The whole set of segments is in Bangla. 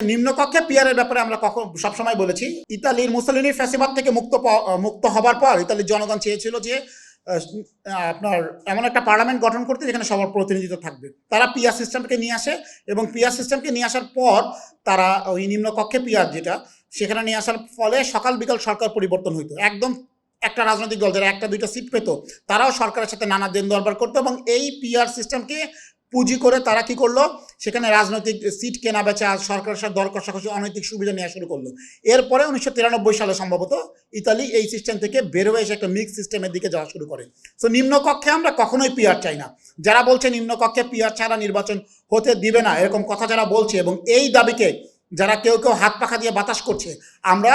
নিম্নকক্ষে পিয়ারের ব্যাপারে আমরা কখন সবসময় বলেছি, ইতালির মুসলিনীর ফ্যাসিবাদ থেকে মুক্ত মুক্ত হবার পর ইতালির জনগণ চেয়েছিল যে আপনার এমন একটা পার্লামেন্ট গঠন করতে যেখানে সবার প্রতিনিধিত্ব থাকবে। তারা পিয়ার সিস্টেমকে নিয়ে আসে এবং পিয়ার সিস্টেমকে নিয়ে আসার পর তারা ওই নিম্নকক্ষে পিয়ার যেটা, সেখানে নিয়ে আসার ফলে সকাল বিকাল সরকার পরিবর্তন হইতো। একদম একটা রাজনৈতিক দল, যারা একটা দুইটা সিট পেত, তারাও সরকারের সাথে নানা দেন দরবার করতো এবং এই পিআর সিস্টেমকে পুঁজি করে তারা কি করল? সেখানে রাজনৈতিক সিট কেনা, বেচা সরকারের সাথে দর কষাকষি, অনৈতিক সুবিধা নেওয়া শুরু করল। এরপরে উনিশশো তিরানব্বই সালে সম্ভবত ইতালি এই সিস্টেম থেকে বের হয়ে এসে একটা মিক্স সিস্টেমের দিকে যাওয়া শুরু করে। তো নিম্নকক্ষে আমরা কখনোই পিআর চাই না। যারা বলছে নিম্নকক্ষে পিআর ছাড়া নির্বাচন হতে দিবে না, এরকম কথা যারা বলছে এবং এই দাবিকে যারা কেউ কেউ হাত পাখা দিয়ে বাতাস করছে, আমরা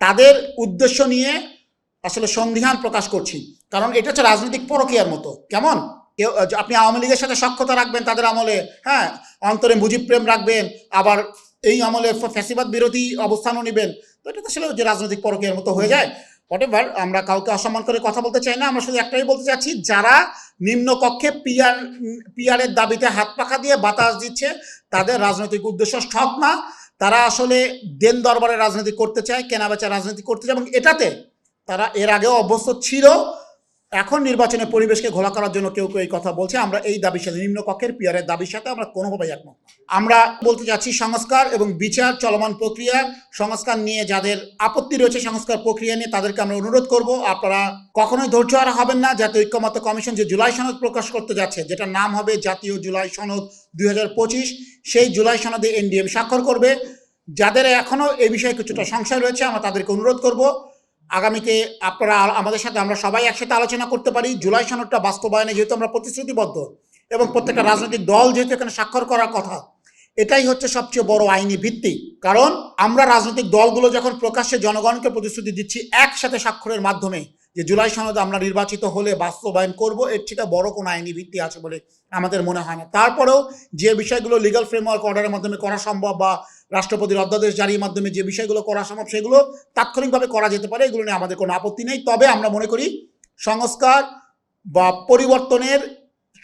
তাদের উদ্দেশ্য নিয়ে আসলে সন্ধিহান প্রকাশ করছি। কারণ এটা হচ্ছে রাজনৈতিক পরকীয়ার মতো। কেমন? কেউ আপনি আওয়ামী লীগের সাথে সক্ষতা রাখবেন তাদের আমলে হ্যাঁ? অন্তরে মুজিব প্রেম রাখবেন, আবার এই আমলে ফ্যাসিবাদ বিরোধী অবস্থানও নেবেন। তো এটা তো আসলে যে রাজনৈতিক পরকীয়ার মতো হয়ে যায়। হোয়াট আমরা কাউকে অসম্মান করে কথা বলতে চাই না, আমরা শুধু একটাই বলতে চাচ্ছি, যারা নিম্নকক্ষে পিয়ার, পিয়ারের দাবিতে হাত পাখা দিয়ে বাতাস দিচ্ছে, তাদের রাজনৈতিক উদ্দেশ্য সৎ না। তারা আসলে দেন দরবারে রাজনীতি করতে চায়, কেনাবেচা রাজনীতি করতে চায়, এবং এটাতে তারা এর আগেও অভ্যস্ত ছিল। এখন নির্বাচনের পরিবেশকে ঘোলা করার জন্য কেউ কেউ এই কথা বলছে। আমরা এই দাবির সাথে নিম্নকক্ষের পিয়ারের দাবির সাথে আমরা কোনোভাবেই একমত। আমরা বলতে চাচ্ছি সংস্কার এবং বিচার চলমান প্রক্রিয়া, সংস্কার নিয়ে যাদের আপত্তি রয়েছে সংস্কার প্রক্রিয়া নিয়ে তাদেরকে আমরা অনুরোধ করব, আপনারা কখনোই ধৈর্য আর হবেন না। জাতীয় ঐক্যমত্য কমিশন যে জুলাই সনদ প্রকাশ করতে যাচ্ছে যেটা নাম হবে জাতীয় জুলাই সনদ দুই হাজার পঁচিশ, সেই জুলাই সনদে এনডিএম স্বাক্ষর করবে। যাদের এখনও এই বিষয়ে কিছুটা সংশয় রয়েছে, আমরা তাদেরকে অনুরোধ করব। আগামীতে আপনারা আমাদের সাথে আমরা সবাই একসাথে আলোচনা করতে পারি। জুলাই সনদটা বাস্তবায়নে যেহেতু আমরা প্রতিশ্রুতিবদ্ধ এবং প্রত্যেকটা রাজনৈতিক দল যেহেতু এখানে স্বাক্ষর করার কথা, এটাই হচ্ছে সবচেয়ে বড় আইনি ভিত্তি। কারণ আমরা রাজনৈতিক দলগুলো যখন প্রকাশ্যে জনগণকে প্রতিশ্রুতি দিচ্ছি একসাথে স্বাক্ষরের মাধ্যমে যে জুলাই সনদে আমরা নির্বাচিত হলে বাস্তবায়ন করব, এর থেকে বড় কোনো আইনি ভিত্তি আছে বলে আমাদের মনে হয় না। তারপরেও যে বিষয়গুলো লিগাল ফ্রেমওয়ার্ক অর্ডারের মাধ্যমে করা সম্ভব বা রাষ্ট্রপতির অধ্যাদেশ জারির মাধ্যমে যে বিষয়গুলো করা সম্ভব সেগুলো তাৎক্ষণিকভাবে করা যেতে পারে, এগুলো নিয়ে আমাদের কোনো আপত্তি নেই। তবে আমরা মনে করি সংস্কার বা পরিবর্তনের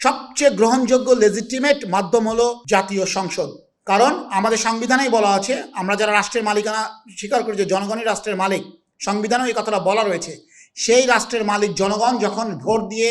সবচেয়ে গ্রহণযোগ্য লেজিটিমেট মাধ্যম হলো জাতীয় সংসদ। কারণ আমাদের সংবিধানেই বলা আছে, আমরা যারা রাষ্ট্রের মালিকানা স্বীকার করি, যে জনগণই রাষ্ট্রের মালিক, সংবিধানেও এই কথাটা বলা রয়েছে। সেই রাষ্ট্রের মালিক জনগণ যখন ভোট দিয়ে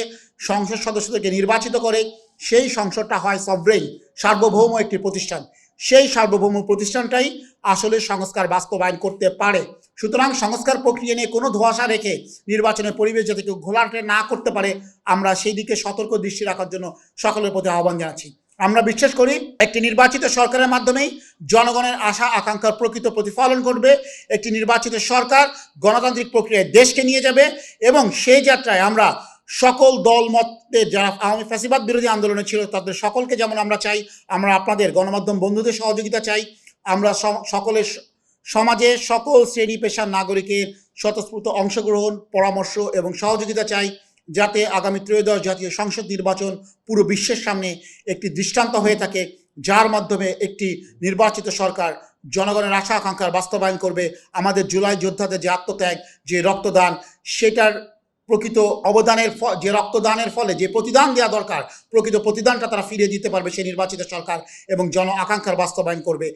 সংসদ সদস্যদেরকে নির্বাচিত করে, সেই সংসদটা হয় সভরেন সার্বভৌম একটি প্রতিষ্ঠান। সেই সার্বভৌম প্রতিষ্ঠানটাই আসলে সংস্কার বাস্তবায়ন করতে পারে। সুতরাং সংস্কার প্রক্রিয়া নিয়ে কোনো ধোঁয়াশা রেখে নির্বাচনের পরিবেশ যাতে কেউ ঘোলাটে না করতে পারে, আমরা সেই দিকে সতর্ক দৃষ্টি রাখার জন্য সকলের প্রতি আহ্বান জানাচ্ছি। আমরা বিশ্বাস করি, একটি নির্বাচিত সরকারের মাধ্যমেই জনগণের আশা, আকাঙ্ক্ষার প্রকৃত প্রতিফলন ঘটবে। একটি নির্বাচিত সরকার গণতান্ত্রিক প্রক্রিয়ায় দেশকে নিয়ে যাবে এবং সেই যাত্রায় আমরা সকল দল মতে যারা আওয়ামী ফ্যাসিবাদ বিরোধী আন্দোলনে ছিল, তাদের সকলকে যেমন আমরা চাই, আমরা আপনাদের গণমাধ্যম বন্ধুদের সহযোগিতা চাই, আমরা সকলের সমাজে সকল শ্রেণি পেশার নাগরিকের স্বতঃস্ফূর্ত অংশগ্রহণ, পরামর্শ এবং সহযোগিতা চাই, যাতে আগামী ত্রয়োদশ জাতীয় সংসদ নির্বাচন পুরো বিশ্বের সামনে একটি দৃষ্টান্ত হয়ে থাকে, যার মাধ্যমে একটি নির্বাচিত সরকার জনগণের আশা আকাঙ্ক্ষার বাস্তবায়ন করবে। আমাদের জুলাই যোদ্ধাদের যে আত্মত্যাগ, যে রক্তদান, সেটার প্রকৃত অবদানের যে রক্তদানের ফলে যে প্রতিদান দেওয়া দরকার, প্রকৃত প্রতিদানটা তারা ফিরিয়ে দিতে পারবে সেই নির্বাচিত সরকার এবং জন আকাঙ্ক্ষার বাস্তবায়ন করবে।